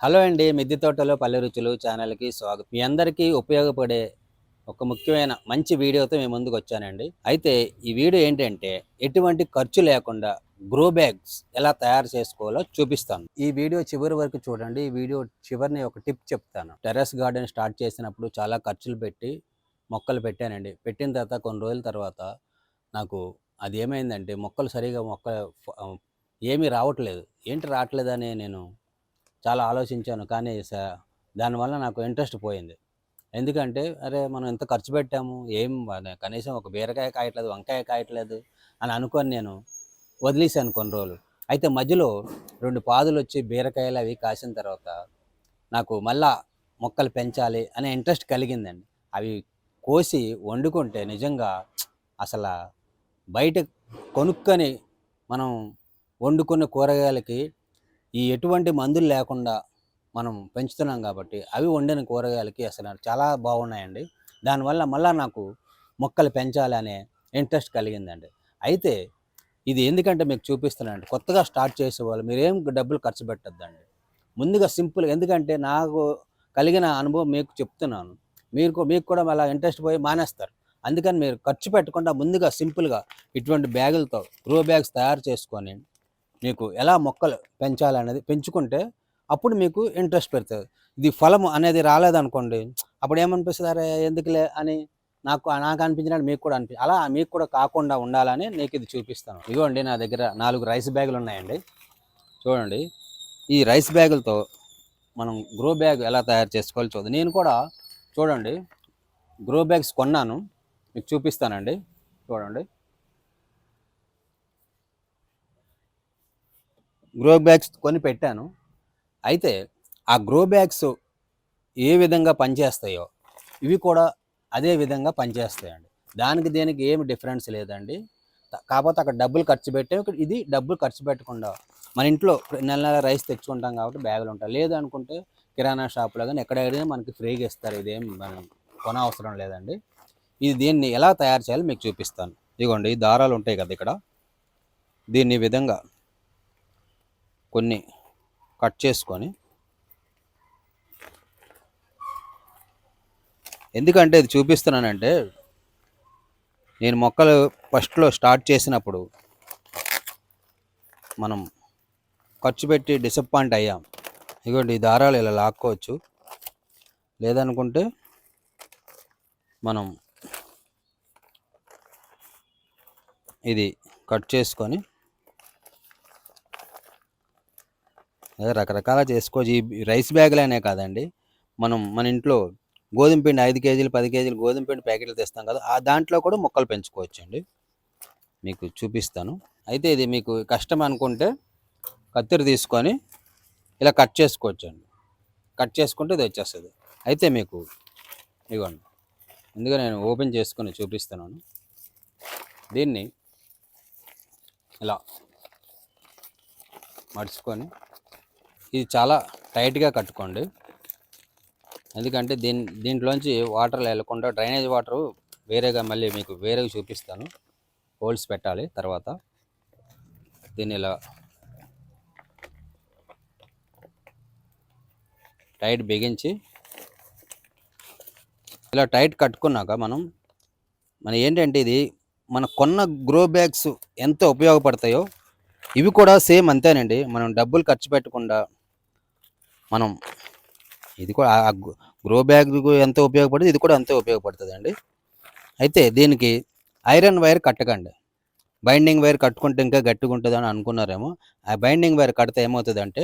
Hello అండి మిద్దె తోటలో పల్లె రుచులు ఛానల్కి స్వాగతం. మీ అందరికీ ఉపయోగపడే ఒక ముఖ్యమైన మంచి వీడియోతో మేము ముందుకు వచ్చానండి. అయితే ఈ వీడియో ఏంటంటే ఎటువంటి ఖర్చు లేకుండా గ్రో బ్యాగ్స్ ఎలా తయారు చేసుకోవాలో చూపిస్తాను. ఈ వీడియో చివరి వరకు చూడండి. ఈ వీడియో చివరిని ఒక టిప్ చెప్తాను. టెర్రస్ గార్డెన్ స్టార్ట్ చేసినప్పుడు చాలా ఖర్చులు పెట్టి మొక్కలు పెట్టానండి. పెట్టిన తర్వాత కొన్ని రోజుల తర్వాత నాకు అది ఏమైందంటే మొక్కలు సరిగా మొక్క ఏమీ రావట్లేదు. ఏంటి రావట్లేదని నేను చాలా ఆలోచించాను. కానీ స- దానివల్ల నాకు ఇంట్రెస్ట్ పోయింది. ఎందుకంటే అరే మనం ఎంత ఖర్చు పెట్టాము? ఏం కనీసం ఒక బీరకాయ కాయట్లేదు వంకాయ కాయట్లేదు అని అనుకొని నేను వదిలేసాను కొన్ని రోజులు. అయితే మధ్యలో రెండు పాదులు వచ్చి బీరకాయలు అవి కాసిన తర్వాత నాకు మళ్ళా మొక్కలు పెంచాలి అనే ఇంట్రెస్ట్ కలిగిందండి. అవి కోసి వండుకుంటే నిజంగా అసలు బయట కొనుక్కొని మనం వండుకున్న కూరగాయలకి ఈ ఎటువంటి మందులు లేకుండా మనం పెంచుతున్నాం కాబట్టి అవి వండిన కూరగాయలకి అసలు చాలా బాగున్నాయండి. దానివల్ల మళ్ళీ నాకు మొక్కలు పెంచాలి అనే ఇంట్రెస్ట్ కలిగిందండి. అయితే ఇది ఎందుకంటే మీకు చూపిస్తున్నానండి. కొత్తగా స్టార్ట్ చేసేవాళ్ళు మీరేం డబ్బులు ఖర్చు పెట్టద్దండి. ముందుగా సింపుల్ ఎందుకంటే నాకు కలిగిన అనుభవం మీకు చెప్తున్నాను. మీరు మీకు కూడా మళ్ళీ ఇంట్రెస్ట్ పోయి మానేస్తారు. అందుకని మీరు ఖర్చు పెట్టకుండా ముందుగా సింపుల్గా ఇటువంటి బ్యాగులతో గ్రో బ్యాగ్స్ తయారు చేసుకొని మీకు ఎలా మొక్కలు పెంచాలనేది పెంచుకుంటే అప్పుడు మీకు ఇంట్రెస్ట్ పెడుతుంది ఇది ఫలం అనేది రాలేదనుకోండి అప్పుడు ఏమనిపిస్తుంది? అరే ఎందుకులే అని నాకు నాకు అనిపించినట్టు మీకు కూడా అనిపి అలా మీకు కూడా కాకుండా ఉండాలని నీకు ఇది చూపిస్తాను. ఇదిగోండి నా దగ్గర నాలుగు రైస్ బ్యాగులు ఉన్నాయండి. చూడండి ఈ రైస్ బ్యాగులతో మనం గ్రో బ్యాగ్ ఎలా తయారు చేసుకోవాలి చూద్దాం. నేను కూడా చూడండి గ్రో బ్యాగ్స్ కొన్నాను. మీకు చూపిస్తానండి. చూడండి. గ్రో బ్యాగ్స్ కొని పెట్టాను. అయితే ఆ గ్రో బ్యాగ్స్ ఏ విధంగా పనిచేస్తాయో ఇవి కూడా అదే విధంగా పనిచేస్తాయండి. దానికి దేనికి ఏమి డిఫరెన్స్ లేదండి. కాకపోతే అక్కడ డబ్బులు ఖర్చు పెట్టే ఇది డబ్బులు ఖర్చు పెట్టకుండా మన ఇంట్లో నెల నెల రైస్ తెచ్చుకుంటాం కాబట్టి బ్యాగులు ఉంటాయి. లేదనుకుంటే కిరాణా షాప్లో కానీ ఎక్కడైనా మనకి ఫ్రీగా ఇస్తారు. ఇదేం మనం కొన అవసరం లేదండి. ఇది దీన్ని ఎలా తయారు చేయాలో మీకు చూపిస్తాను. ఇదిగోండి ఈ దారాలు ఉంటాయి కదా ఇక్కడ. దీన్ని విధంగా కొన్ని కట్ చేసుకొని. ఎందుకంటే ఇది చూపిస్తున్నానంటే నేను మొక్కలు ఫస్ట్లో స్టార్ట్ చేసినప్పుడు మనం ఖర్చు పెట్టి డిసప్పాయింట్ అయ్యాం. ఇదిగోండి ఈ దారాలు ఇలా లాక్కోవచ్చు. లేదనుకుంటే మనం ఇది కట్ చేసుకొని అదే రకరకాల చేసుకోవచ్చు. ఈ రైస్ బ్యాగులనే కాదండి. మనం మన ఇంట్లో గోధుమ పిండి ఐదు కేజీలు పది కేజీలు గోధుమ పిండి ప్యాకెట్లు తెస్తాం కదా ఆ దాంట్లో కూడా మొక్కలు పెంచుకోవచ్చు అండి మీకు చూపిస్తాను. అయితే ఇది మీకు కష్టం అనుకుంటే కత్తిరి తీసుకొని ఇలా కట్ చేసుకోవచ్చు అండి కట్ చేసుకుంటే ఇది వచ్చేస్తుంది. అయితే మీకు ఇవ్వండి. ముందుగా నేను ఓపెన్ చేసుకొని చూపిస్తున్నాను. దీన్ని ఇలా మడుచుకొని ఇది చాలా టైట్గా కట్టుకోండి. ఎందుకంటే దీని దీంట్లోంచి వాటర్ వెళ్ళకుండా డ్రైనేజ్ వాటర్ వేరేగా మళ్ళీ మీకు వేరేగా చూపిస్తాను. హోల్స్ పెట్టాలి తర్వాత. దీన్ని ఇలా టైట్ బిగించి ఇలా టైట్ కట్టుకున్నాక మనం మన ఏంటంటే ఇది మన కొన్న గ్రో బ్యాగ్స్ ఎంత ఉపయోగపడతాయో ఇవి కూడా సేమ్ అంతేనండి. మనం డబ్బులు ఖర్చు పెట్టకుండా మనం ఇది కూడా ఆ గ్రో బ్యాగ్ ఎంత ఉపయోగపడుతుంది? ఇది కూడా అంతే ఉపయోగపడుతుంది అండి అయితే దీనికి ఐరన్ వైర్ కట్టకండి. బైండింగ్ వైర్ కట్టుకుంటే ఇంకా గట్టిగా ఉంటుంది అనుకున్నారేమో. ఆ బైండింగ్ వైర్ కడితే ఏమవుతుంది అంటే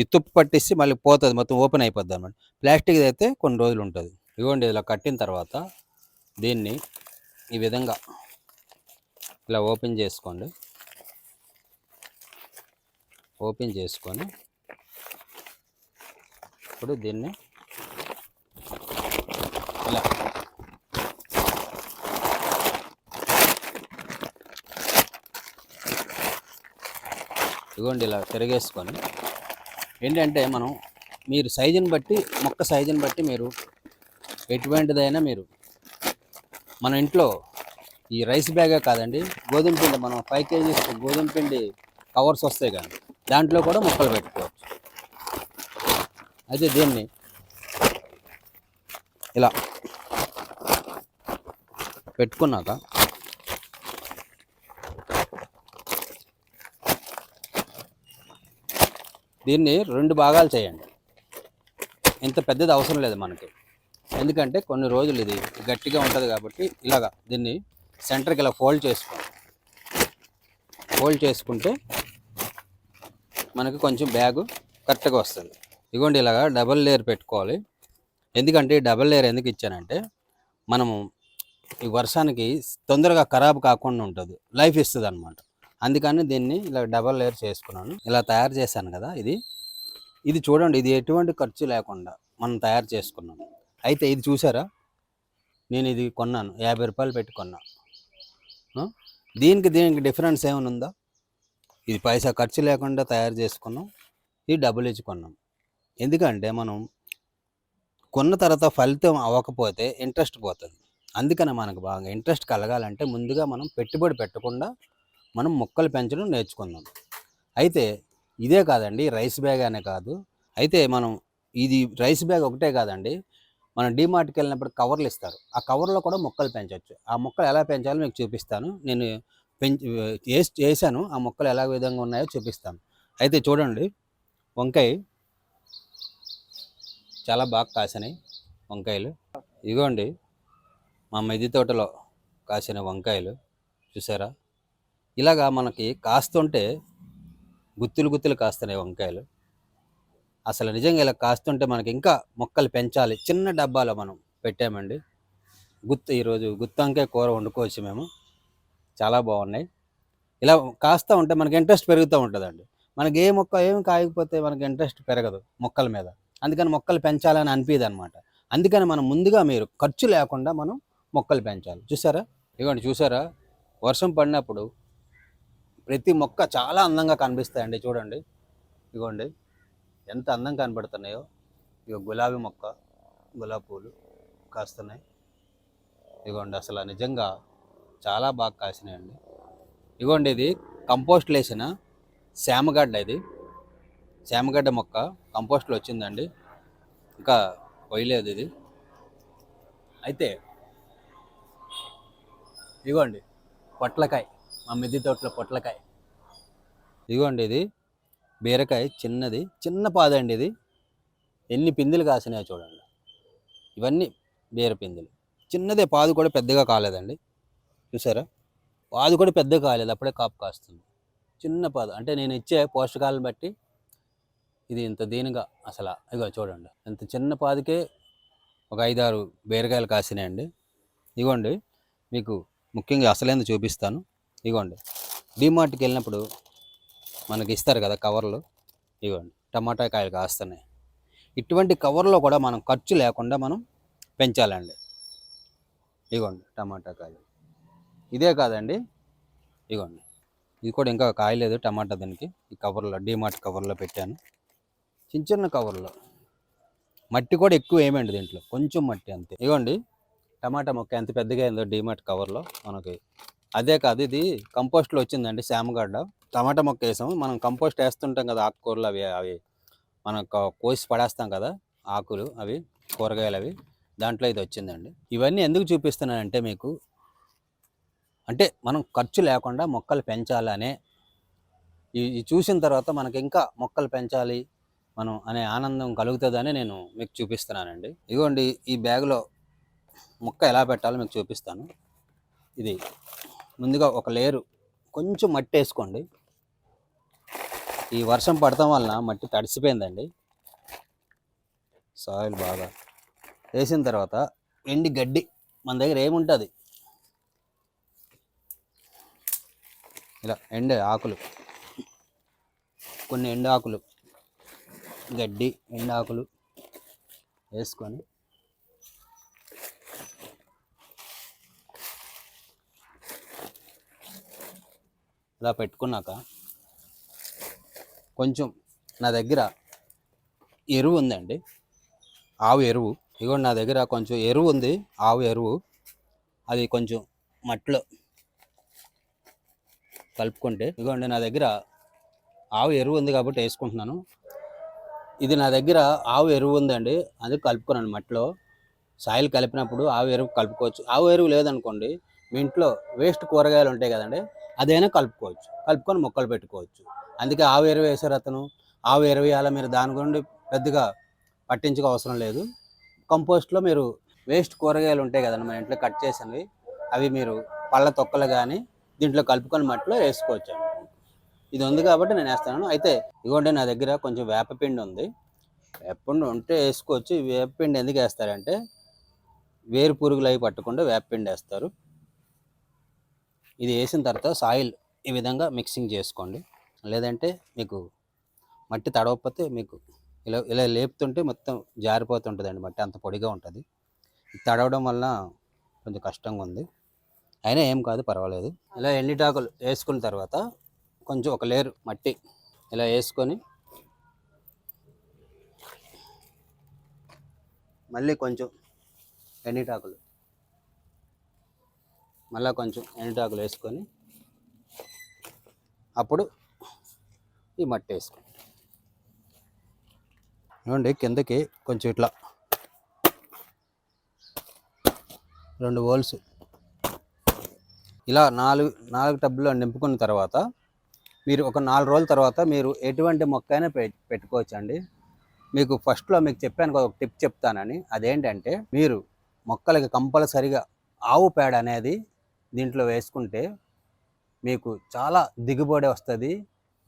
ఈ తుప్పు పట్టిస్తే మళ్ళీ పోతుంది మొత్తం ఓపెన్ అయిపోద్ది అనమాట ప్లాస్టిక్ అయితే కొన్ని రోజులు ఉంటుంది. ఇదిగోండి ఇలా కట్టిన తర్వాత దీన్ని ఈ విధంగా ఇలా ఓపెన్ చేసుకోండి. ఓపెన్ చేసుకొని ఇప్పుడు దీన్ని ఇలా. ఇదిగోండి ఇలా తిరగేసుకొని ఏంటంటే మనం మీరు సైజుని బట్టి మొక్క సైజుని బట్టి మీరు ఎటువంటిదైనా మీరు మన ఇంట్లో ఈ రైస్ బ్యాగే కాదండి గోధుమ పిండి మనం ఫైవ్ కేజీస్ గోధుమ పిండి కవర్స్ వస్తాయి కానీ దాంట్లో కూడా మొక్కలు పెట్టుకోవచ్చు. అయితే దీన్ని? ఇలా. పెట్టుకున్నాక. దీన్ని రెండు భాగాలు చేయండి. ఇంత పెద్దది అవసరం లేదు మనకి. ఎందుకంటే కొన్ని రోజులు ఇది గట్టిగా ఉంటుంది కాబట్టి ఇలాగా దీన్ని సెంటర్కి ఇలా ఫోల్డ్ చేసుకోండి. ఫోల్డ్ చేసుకుంటే మనకి కొంచెం బ్యాగు కరెక్ట్గా వస్తుంది. ఇదిగోండి ఇలాగా డబల్ లేయర్ పెట్టుకోవాలి. ఎందుకంటే డబల్ లేయర్ ఎందుకు ఇచ్చానంటే మనము ఈ వర్షానికి తొందరగా ఖరాబ్ కాకుండా ఉంటుంది. లైఫ్ ఇస్తుంది అనమాట అందుకని దీన్ని ఇలా డబల్ లేయర్ చేసుకున్నాను. ఇలా తయారు చేశాను కదా ఇది. ఇది చూడండి ఇది ఎటువంటి ఖర్చు లేకుండా మనం తయారు చేసుకున్నాం. అయితే ఇది చూసారా? నేను ఇది కొన్నాను యాభై రూపాయలు పెట్టి కొన్నా. దీనికి దీనికి డిఫరెన్స్ ఏమైనా ఉందా? ఇది పైసా ఖర్చు లేకుండా తయారు చేసుకున్నాం. ఇది డబ్బులు ఇచ్చి కొన్నాం. ఎందుకంటే మనం కొన్న తర్వాత ఫలితం అవ్వకపోతే ఇంట్రెస్ట్ పోతుంది. అందుకనే మనకు బాగా ఇంట్రెస్ట్ కలగాలంటే ముందుగా మనం పెట్టుబడి పెట్టకుండా మనం మొక్కలు పెంచడం నేర్చుకుందాం. అయితే ఇదే కాదండి రైస్ బ్యాగ్ అనే కాదు. అయితే మనం ఇది రైస్ బ్యాగ్ ఒకటే కాదండి మనం డీమార్ట్కి వెళ్ళినప్పుడు కవర్లు ఇస్తారు. ఆ కవర్లో కూడా మొక్కలు పెంచవచ్చు ఆ మొక్కలు ఎలా పెంచాలో మీకు చూపిస్తాను. నేను పెంచి వేసి చేశాను ఆ మొక్కలు ఎలా విధంగా ఉన్నాయో చూపిస్తాను. అయితే చూడండి వంకాయ చాలా బాగా కాసినాయి వంకాయలు. ఇదిగోండి మా మెది తోటలో కాసిన వంకాయలు చూసారా? ఇలాగా మనకి కాస్తుంటే గుత్తులు గుత్తులు కాస్తున్నాయి వంకాయలు. అసలు నిజంగా ఇలా కాస్తుంటే మనకి ఇంకా మొక్కలు పెంచాలి. చిన్న డబ్బాలో మనం పెట్టామండి. గుత్తు ఈరోజు గుత్తు వంకాయ కూర వండుకోవచ్చు మేము. చాలా బాగున్నాయి. ఇలా కాస్తూ ఉంటే మనకి ఇంట్రెస్ట్ పెరుగుతూ ఉంటుందండి. మనకి ఏ మొక్క ఏం కాయకపోతే మనకి ఇంట్రెస్ట్ పెరగదు మొక్కల మీద. అందుకని మొక్కలు పెంచాలని అనిపిది అనమాట అందుకని మనం ముందుగా మీరు ఖర్చు లేకుండా మనం మొక్కలు పెంచాలి. చూసారా? ఇదిగోండి చూసారా? వర్షం పడినప్పుడు ప్రతి మొక్క చాలా అందంగా కనిపిస్తాయండి చూడండి. ఇదిగోండి ఎంత అందంగా కనబడుతున్నాయో. ఇక గులాబీ మొక్క గులాబీ పూలు కాస్తున్నాయి. ఇదిగోండి అసలు నిజంగా చాలా బాగా కాసినాయండి. ఇదిగోండి ఇది కంపోస్ట్లు వేసిన శామగడ్డ ఇది. శామగడ్డ మొక్క కంపోస్ట్లో వచ్చిందండి. ఇంకా పోయలేదు ఇది. అయితే ఇదిగోండి పొట్లకాయ మా మిద్ది తోటలో పొట్లకాయ. ఇదిగోండి ఇది బీరకాయ చిన్నది చిన్న పాదండి ఇది. ఎన్ని పిందులు కాసినాయో చూడండి. ఇవన్నీ బీర పిందులు. చిన్నదే పాదు కూడా పెద్దగా కాలేదండి. చూసారా? పాదు కూడా పెద్దగా కాలేదు అప్పుడే కాపు కాస్తుంది. చిన్న పాదు అంటే నేను ఇచ్చే పోషకాలను బట్టి ఇది ఇంత దీనిగా అసలు ఇగో చూడండి. ఇంత చిన్న పాదికే ఒక ఐదారు బీరకాయలు కాసినాయండి. ఇగోండి మీకు ముఖ్యంగా అసలేంది చూపిస్తాను. ఇగోండి డిమార్ట్కి వెళ్ళినప్పుడు మనకి ఇస్తారు కదా కవర్లు. ఇగోండి టమాటా కాయలు కాస్తున్నాయి. ఇటువంటి కవర్లో కూడా మనం ఖర్చు లేకుండా మనం పెంచాలండి. ఇగోండి టమాటా కాయలు. ఇదే కాదండి ఇగోండి. ఇది కూడా ఇంకా కాయలేదు టమాటా దానికి. ఈ కవర్లో డిమార్ట్ కవర్లో పెట్టాను. చిన్న చిన్న కవర్లో. మట్టి కూడా ఎక్కువ ఏమండి దీంట్లో? కొంచెం మట్టి అంతే. ఇవ్వండి టమాటా మొక్క ఎంత పెద్దగా అయిందో డీమార్ట్ కవర్లో మనకి. అదే కాదు ఇది కంపోస్ట్లో వచ్చిందండి శామగడ్డ. టమాటా మొక్క వేసాము. మనం కంపోస్ట్ వేస్తుంటాం కదా ఆకుకూరలు అవి అవి మనం కోసి పడేస్తాం కదా ఆకులు అవి కూరగాయలు అవి. దాంట్లో ఇది వచ్చిందండి. ఇవన్నీ ఎందుకు చూపిస్తున్నానంటే మీకు అంటే మనం ఖర్చు లేకుండా మొక్కలు పెంచాలనే ఈ- చూసిన తర్వాత మనకి ఇంకా మొక్కలు పెంచాలి మనం అనే ఆనందం కలుగుతుందని నేను మీకు చూపిస్తున్నానండి. ఇదిగోండి ఈ బ్యాగ్లో ముక్క ఎలా పెట్టాలో మీకు చూపిస్తాను. ఇది ముందుగా ఒక లేరు కొంచెం మట్టి వేసుకోండి. ఈ వర్షం పడటం వలన మట్టి తడిసిపోయిందండి. సాయిల్ బాగా వేసిన తర్వాత ఎండి గడ్డి మన దగ్గర ఏముంటుంది? ఇలా ఎండే ఆకులు కొన్ని ఎండు ఆకులు గడ్డి ఎండాకులు వేసుకొని ఇలా పెట్టుకున్నాక కొంచెం నా దగ్గర ఎరువు ఉందండి. ఆవు ఎరువు. ఇదిగోండి నా దగ్గర కొంచెం ఎరువు ఉంది. ఆవు ఎరువు. అది కొంచెం మట్టిలో కలుపుకుంటే ఇదిగోండి నా దగ్గర ఆవు ఎరువు ఉంది కాబట్టి వేసుకుంటున్నాను. ఇది నా దగ్గర ఆవు ఎరువు ఉందండి. అది కలుపుకున్నాను మట్టిలో. సాయిల్ కలిపినప్పుడు ఆవు ఎరువు కలుపుకోవచ్చు. ఆవు ఎరువు లేదనుకోండి మీ ఇంట్లో వేస్ట్ కూరగాయలు ఉంటాయి కదండి అదైనా కలుపుకోవచ్చు. కలుపుకొని మొక్కలు పెట్టుకోవచ్చు. అందుకే ఆవు ఎరువు వేసారు అతను. ఆవు ఎరువు వేయాలా మీరు దాని గురించి పెద్దగా పట్టించుకో అవసరం లేదు. కంపోస్ట్లో మీరు వేస్ట్ కూరగాయలు ఉంటాయి కదండి మన ఇంట్లో కట్ చేసినవి అవి మీరు పళ్ళ తొక్కలు కానీ దీంట్లో కలుపుకొని మట్టిలో వేసుకోవచ్చు ఇది ఉంది కాబట్టి నేను వేస్తాను. అయితే ఇదిగోండి నా దగ్గర కొంచెం వేపపిండి ఉంది. వేపపిండి ఉంటే వేసుకోవచ్చు. వేపపిండి ఎందుకు వేస్తారంటే వేరు పురుగులు అవి పట్టకుండా వేపపిండి వేస్తారు. ఇది వేసిన తర్వాత సాయిల్ ఈ విధంగా మిక్సింగ్ చేసుకోండి. లేదంటే మీకు మట్టి తడవకపోతే మీకు ఇలా ఇలా లేపుతుంటే మొత్తం జారిపోతుంటుందండి మట్టి అంత పొడిగా ఉంటుంది. తడవడం వల్ల కొంచెం కష్టంగా ఉంది. అయినా ఏం కాదు పర్వాలేదు. ఇలా ఎండిటాకులు వేసుకున్న తర్వాత కొంచెం ఒక లేరు మట్టి ఇలా వేసుకొని మళ్ళీ కొంచెం ఎండిటాకులు. మళ్ళీ కొంచెం ఎండిటాకులు వేసుకొని అప్పుడు ఈ మట్టి వేసుకోండి. చూడండి కిందకి కొంచెం ఇట్లా రెండు హోల్స్. ఇలా నాలుగు నాలుగు టబ్బులో నింపుకున్న తర్వాత మీరు ఒక నాలుగు రోజుల తర్వాత మీరు ఎటువంటి మొక్క అయినా పె పెట్టుకోవచ్చు అండి మీకు ఫస్ట్లో మీకు చెప్పాను ఒక టిప్ చెప్తానని. అదేంటంటే మీరు మొక్కలకి కంపల్సరిగా ఆవు పేడ అనేది దీంట్లో వేసుకుంటే మీకు చాలా దిగుబడి వస్తుంది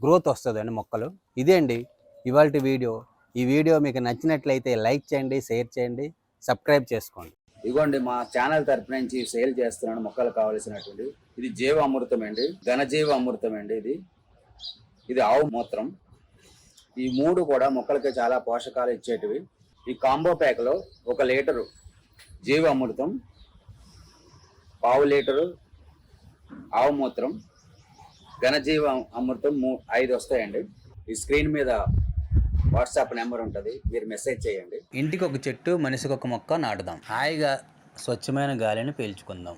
గ్రోత్ వస్తుంది అండి మొక్కలు. ఇదే అండి ఇవాళ వీడియో. ఈ వీడియో మీకు నచ్చినట్లయితే లైక్ చేయండి షేర్ చేయండి సబ్స్క్రైబ్ చేసుకోండి. ఇదిగోండి మా ఛానల్ తరపు నుంచి సేల్ చేస్తున్నాను మొక్కలు కావలసినటువంటి. ఇది జీవ అమృతం అండి ఘనజీవ అమృతం అండి ఇది. ఇది ఆవు మూత్రం. ఈ మూడు కూడా మొక్కలకి చాలా పోషకాలు ఇచ్చేటివి. ఈ కాంబో ప్యాక్లో ఒక లీటరు జీవ అమృతం పావు లీటరు ఆవు మూత్రం ఘనజీవ అమృతం మూ ఐదు వస్తాయండి. ఈ స్క్రీన్ మీద వాట్సాప్ నెంబర్ ఉంటుంది మీరు మెసేజ్ చేయండి. ఇంటికి ఒక చెట్టు మనిషికి ఒక మొక్క నాటుదాం. హాయిగా స్వచ్ఛమైన గాలిని పీల్చుకుందాం.